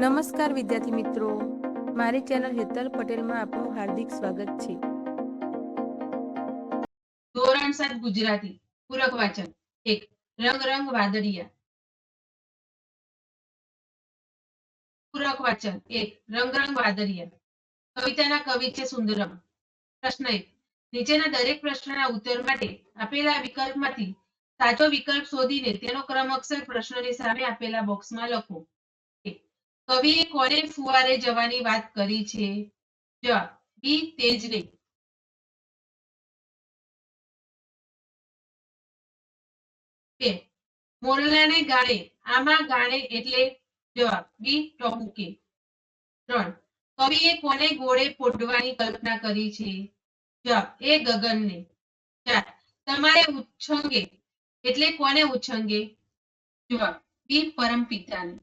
નમસ્કાર વિદ્યાર્થી મિત્રો. મારી ચેનલ હેતલ પટેલમાં આપનું હાર્દિક સ્વાગત છે. ધોરણ સાત ગુજરાતી, પૂરક વાચન, એક, રંગ રંગ વાદળિયા. પૂરક વાચન, એક, રંગ રંગ વાદળિયા. કવિતાના કવિ છે સુંદરમ. પ્રશ્ન એક, નીચેના દરેક પ્રશ્નના ઉત્તર માટે આપેલા વિકલ્પમાંથી સાચો વિકલ્પ શોધીને તેનો ક્રમ અક્ષર પ્રશ્નની સામે આપેલા બોક્સમાં લખો. કવિએ કોને ફુવારે જવાની વાત કરી છે? જવાબ બી તેજને મોરલાને ગાણે આમાં ગાણે એટલે જવાબ બી ટપુકે ત્રણ, કવિએ કોને ગોળે પોડવાની કલ્પના કરી છે? જવાબ એ ગગનને. ચાર, તમારે ઉચ્છંગે, એટલે કોને ઉચ્છંગે? જવાબ બી, પરમપિતાને.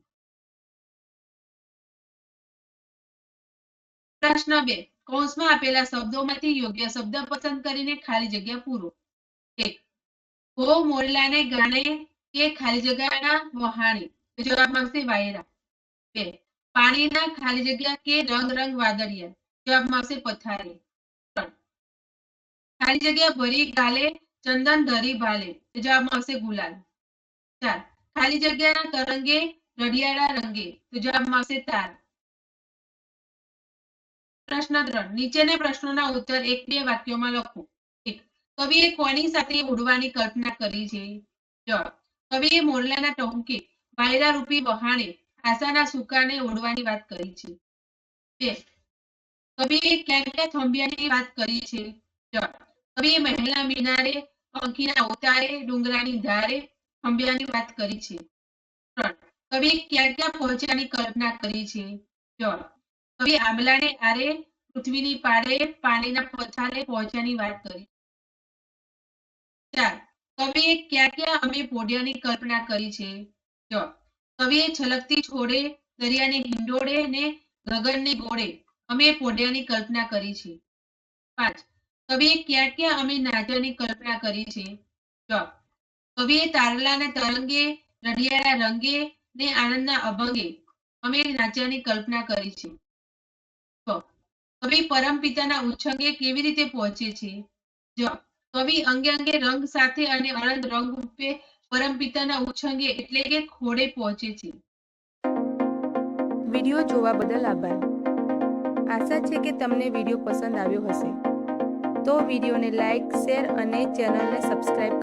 પ્રશ્ન બે. કૌંસમાં આપેલા શબ્દોમાંથી યોગ્ય શબ્દ પસંદ કરીને ખાલી જગ્યા પૂરો. એક. હો મોરલાને ગાણે કે ખાલી જગ્યાના વહાણે? જવાબ આવશે વાયરા. બે. પાણીના ખાલી જગ્યા કે રંગ રંગ વાદળિયા? જવાબ આવશે પથારી. ખાલી જગ્યા ભરી ગાલે, ચંદન ધરી ભાલે? જવાબ આવશે ગુલાલ. ચાર. ખાલી જગ્યાના તરંગે રડિયાળા રંગે? તો જવાબમાં આવશે તાર. પ્રશ્ન ત્રણ. નીચેના પ્રશ્નોના ઉત્તર એક બે વાક્યોમાં લખો. કવિએ કોની સાથે ઉડવાની કલ્પના કરી છે? કવિએ મોરલાના ટહુકે વાયરા રૂપી વહાણે આશાના સુકાને ઉડવાની વાત કરી છે. બે. કવિએ ક્યાં ક્યાં થંભિયાની વાત કરી છે? કવિએ મહેલા મિનારે, પંખીના ઉતારે, ડુંગરાની ધારે થંભિયાની વાત કરી છે. ત્રણ. કવિએ ક્યાં ક્યાં પહોંચ્યાની કલ્પના કરી છે? જવાબ. કવિએ આંબલાને આરે પૃથ્વીની પારે પાણીના પથારે પહોંચ્યાની વાત કરી. ચાર કવિએ ક્યાં ક્યાં અમે પોડિયાની કલ્પના કરી છે? જો, કવિએ છલકતી છોડે, દરિયાને હિંડોળે ને ગગનને ગોળે અમે પોડિયાની કલ્પના કરી છે. પાંચ, કવિએ ક્યાં ક્યાં અમે નાટ્યની કલ્પના કરી છે? જો, કવિએ તારલાના તરંગે રઢિયાના રંગે ને આનંદના અભંગે અમે નાટ્યની કલ્પના કરી છ. કવિ પરમ પિતાના ઉચ્છંગે કેવી રીતે પહોંચે છે? જવાબ કવિ અંગે અંગે રંગ સાથે અને અનંત રંગ રૂપે પરમ પિતાના ઉચ્છંગે એટલે કે ખોડે પહોંચે છે. વીડિયો જોવા બદલ આભાર. આશા છે કે તમને વીડિયો પસંદ આવ્યો હશે. તો વિડીયોને લાઈક, શેર અને ચેનલને સબસ્ક્રાઈબ કરજો